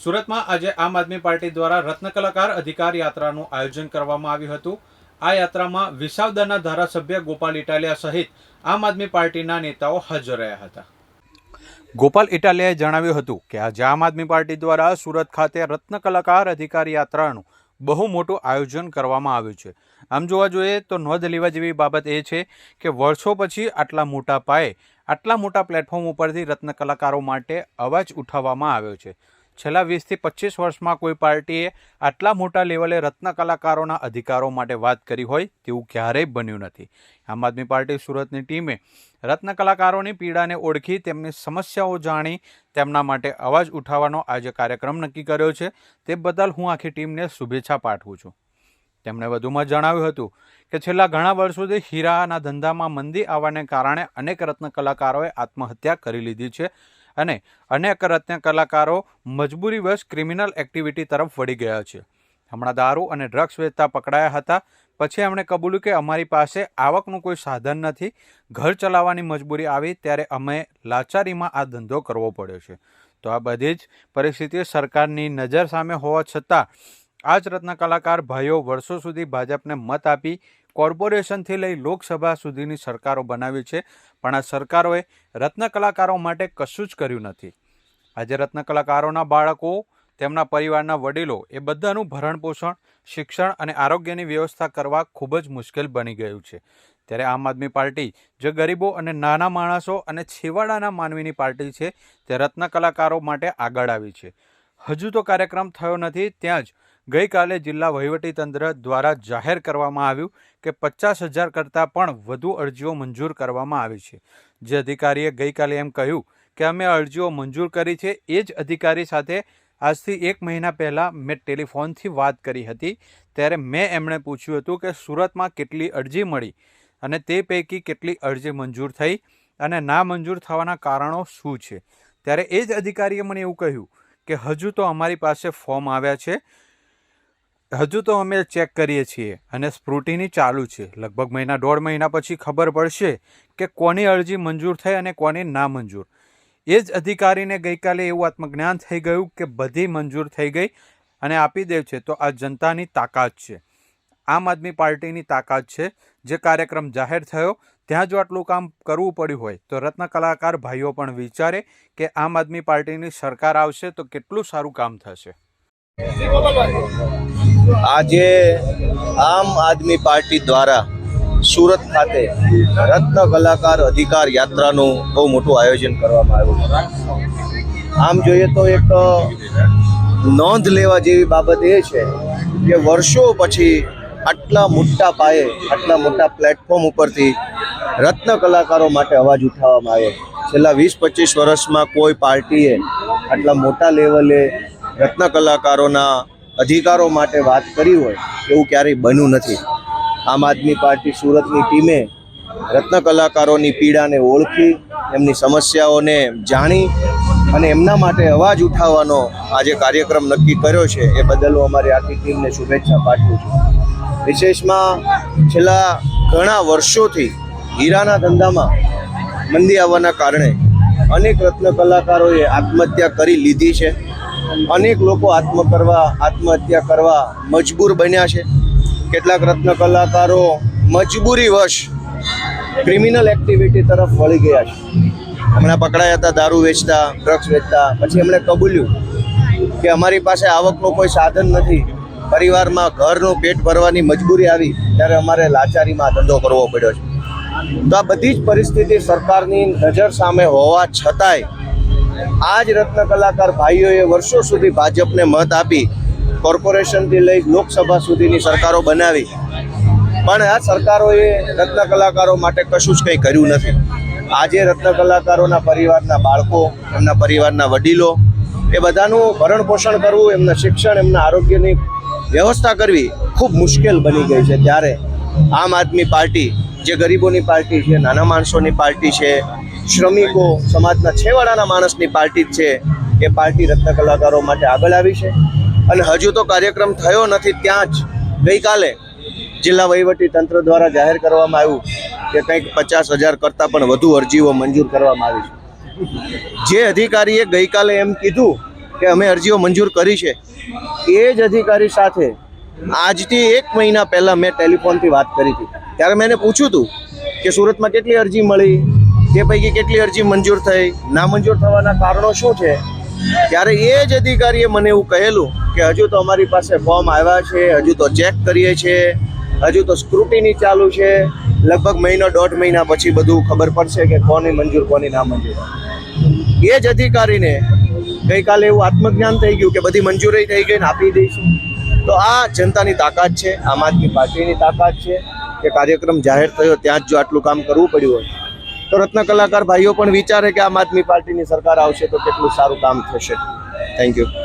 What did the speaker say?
સુરતમાં આજે આમ આદમી પાર્ટી દ્વારા રત્ન કલાકાર અધિકાર યાત્રાનું આયોજન કરવામાં આવ્યું હતું. આ યાત્રામાં વિસાવદરના ધારાસભ્ય ગોપાલ ઇટાલિયા સહિત આમ આદમી પાર્ટીના નેતાઓ હાજર રહ્યા હતા. ગોપાલ ઇટાલિયાએ જણાવ્યું હતું કે આજે આમ આદમી પાર્ટી દ્વારા સુરત ખાતે રત્ન કલાકાર અધિકાર યાત્રાનું બહુ મોટું આયોજન કરવામાં આવ્યું છે. આમ જોવા જોઈએ તો નોંધ લેવા જેવી બાબત એ છે કે વર્ષો પછી આટલા મોટા પાયે, આટલા મોટા પ્લેટફોર્મ ઉપરથી રત્ન કલાકારો માટે અવાજ ઉઠાવવામાં આવ્યો છે. છેલ્લા વીસથી પચીસ વર્ષમાં કોઈ પાર્ટીએ આટલા મોટા લેવલે રત્ન કલાકારોના અધિકારો માટે વાત કરી હોય તેવું ક્યારેય બન્યું નથી. આમ આદમી પાર્ટી સુરતની ટીમે રત્ન કલાકારોની પીડાને ઓળખી તેમની સમસ્યાઓ જાણી તેમના માટે અવાજ ઉઠાવવાનો આજે કાર્યક્રમ નક્કી કર્યો છે. તે બદલ હું આખી ટીમને શુભેચ્છા પાઠવું છું. તેમણે વધુમાં જણાવ્યું હતું કે છેલ્લા ઘણા વર્ષોથી હીરાના ધંધામાં મંદી આવવાને કારણે અનેક રત્ન કલાકારોએ આત્મહત્યા કરી લીધી છે. અને અનેક રત્ન કલાકારો મજબૂરીવશ ક્રિમિનલ એક્ટિવિટી તરફ વળી ગયા છે. હમણાં દારૂ અને ડ્રગ્સ વેચતા પકડાયા હતા. પછી એમણે કબૂલ્યું કે અમારી પાસે આવકનું કોઈ સાધન નથી. ઘર ચલાવવાની મજબૂરી આવી ત્યારે અમે લાચારીમાં આ ધંધો કરવો પડ્યો છે. તો આ બધી જ પરિસ્થિતિ સરકારની નજર સામે હોવા છતાં આ જ રત્ન કલાકાર ભાઈઓ વર્ષો સુધી ભાજપને મત આપી કોર્પોરેશનથી લઈ લોકસભા સુધીની સરકારો બનાવી છે, પણ આ સરકારોએ રત્ન કલાકારો માટે કશું જ કર્યું નથી. આજે રત્ન કલાકારોના બાળકો, તેમના પરિવારના વડીલો, એ બધાનું ભરણપોષણ, શિક્ષણ અને આરોગ્યની વ્યવસ્થા કરવા ખૂબ જ મુશ્કેલ બની ગયું છે. ત્યારે આમ આદમી પાર્ટી જે ગરીબો અને નાના માણસો અને છેવાડાના માનવીની પાર્ટી છે, તે રત્ન કલાકારો માટે આગળ આવી છે. હજુ તો કાર્યક્રમ થયો નથી, ત્યાં જ ગઈકાલે જિલ્લા વહીવટીતંત્ર દ્વારા જાહેર કરવામાં આવ્યું કે પચાસ હજાર કરતાં પણ વધુ અરજીઓ મંજૂર કરવામાં આવી છે. જે અધિકારીએ ગઈકાલે એમ કહ્યું કે અમે અરજીઓ મંજૂર કરી છે એ જ અધિકારી સાથે આજથી એક મહિના પહેલાં મેં ટેલિફોનથી વાત કરી હતી. ત્યારે મેં એમણે પૂછ્યું હતું કે સુરતમાં કેટલી અરજી મળી અને તે પૈકી કેટલી અરજી મંજૂર થઈ અને ના મંજૂર થવાના કારણો શું છે. ત્યારે એ જ અધિકારીએ મને એવું કહ્યું કે હજુ તો અમારી પાસે ફોર્મ આવ્યા છે. હજુ તો અમે ચેક કરીએ છીએ અને સ્પ્રુટિની ચાલુ છે. લગભગ મહિના, દોઢ મહિના પછી ખબર પડશે કે કોની અરજી મંજૂર થઈ અને કોની ના મંજૂર. એ જ અધિકારીને ગઈકાલે એવું આત્મજ્ઞાન થઈ ગયું કે બધી મંજૂર થઈ ગઈ અને આપી દે છે. તો આ જનતાની તાકાત છે. આમ આદમી પાર્ટીની તાકાત છે. જે કાર્યક્રમ જાહેર થયો, ત્યાં જો આટલું કામ કરવું પડ્યું હોય, તો રત્ન કલાકાર ભાઈઓ પણ વિચારે કે આમ આદમી પાર્ટીની સરકાર આવશે તો કેટલું સારું કામ થશે. આજે આમ આદમી પાર્ટી દ્વારા સુરત ખાતે રત્ન કલાકાર અધિકાર યાત્રાનું બહુ મોટું આયોજન કરવામાં આવ્યું છે. આમ જોઈએ તો એક નોંધ લેવા જેવી બાબત એ છે કે વર્ષો પછી આટલા મોટા પાયે, આટલા મોટા પ્લેટફોર્મ ઉપરથી રત્ન કલાકારો માટે અવાજ ઉઠાવવામાં આવ્યો. છેલ્લા વીસ પચીસ વર્ષમાં કોઈ પાર્ટીએ આટલા મોટા લેવલે રત્ન કલાકારોના અધિકારો માટે વાત કરી હોય, એવું ક્યારેય બન્યું નથી. આમ આદમી પાર્ટી સુરતની ટીમે રત્ન કલાકારોની પીડાને ઓળખી, એમની સમસ્યાઓને જાણી અને એમના માટે અવાજ ઉઠાવવાનો આજે કાર્યક્રમ નક્કી કર્યો છે, એ બદલ હું અમારી આખી ટીમને શુભેચ્છા પાઠવું છું. વિશેષમાં છેલ્લા ઘણા વર્ષોથી હીરાના ધંધામાં મંદી આવવાના કારણે અનેક રત્ન કલાકારોએ આત્મહત્યા કરી લીધી છે. અનેક લોકો આત્મ કરવા આત્મહત્યા કરવા મજબૂર બન્યા છે. કેટલાક રત્ન કલાકારો મજબૂરીવશ ક્રિમિનલ એક્ટિવિટી તરફ વળી ગયા છે. હમણાં પકડાયા હતા, દારૂ વેચતા ડ્રગ્સ વેચતા, પછી એમણે કબૂલ્યું કે અમારી પાસે આવકનું કોઈ સાધન નથી. પરિવારમાં ઘરનું પેટ ભરવાની મજબૂરી આવી, ત્યારે અમારે લાચારીમાં ધંધો કરવો પડ્યો છે. તો આ બધી જ પરિસ્થિતિ સરકારની નજર સામે હોવા છતાંય આ જ રત્ન કલાકાર ભાઈઓએ વર્ષો સુધી ભાજપને મત આપી કોર્પોરેશનથી લઈ લોકસભા સુધીની સરકારો બનાવી. પણ આ સરકારોએ રત્ન કલાકારો માટે કશું જ કંઈ કર્યું નથી. આજે રત્ન કલાકારોના પરિવારના બાળકો, એમના પરિવારના વડીલો, એ બધાનું ભરણ પોષણ કરવું, એમના શિક્ષણ, એમના આરોગ્યની વ્યવસ્થા કરવી ખૂબ મુશ્કેલ બની ગઈ છે. ત્યારે આમ આદમી પાર્ટી જે ગરીબોની પાર્ટી છે, નાના માણસોની પાર્ટી છે, શ્રમિકો, સમાજના છેવાડાના માણસની પાર્ટી જ છે, એ પાર્ટી રત્ન કલાકારો માટે આગળ આવી છે. અને હજુ તો કાર્યક્રમ થયો નથી, ત્યાં જ ગઈકાલે જિલ્લા વહીવટી તંત્ર દ્વારા જાહેર કરવામાં આવ્યું કે કંઈક પચાસ હજાર કરતાં પણ વધુ અરજીઓ મંજૂર કરવામાં આવી છે. જે અધિકારીએ ગઈકાલે એમ કીધું કે અમે અરજીઓ મંજૂર કરી છે, એ જ અધિકારી સાથે આજથી એક મહિના પહેલાં મેં ટેલિફોનથી વાત કરી હતી. ત્યારે મેં એને પૂછ્યું હતું કે સુરતમાં કેટલી અરજી મળી? તે પૈકી કેટલી અરજી મંજૂર થઈ? નામંજૂર થવાના કારણો શું છે? ત્યારે એ જ અધિકારીએ મને એવું કહેલું કે હજુ તો અમારી પાસે ફોર્મ આવ્યા છે, હજુ તો ચેક કરીએ છીએ હજુ તો સ્ક્રુટીની ચાલુ છે. લગભગ મહિનો દોઢ મહિના પછી બધું ખબર પડશે કે કોની મંજૂર, કોની ના મંજૂર. એ જ અધિકારીને ગઈકાલે એવું આત્મજ્ઞાન થઈ ગયું કે બધી મંજૂરી થઈ ગઈ ને આપી દઈશું. તો આ જનતાની તાકાત છે, આમ આદમી પાર્ટીની તાકાત છે. કે કાર્યક્રમ જાહેર થયો, ત્યાં જ જો આટલું કામ કરવું પડ્યું હોય. તો રત્ન કલાકાર ભાઈઓ પણ વિચારે કે આમ આદમી પાર્ટીની સરકાર આવશે તો કેટલું સારું કામ થશે. Thank you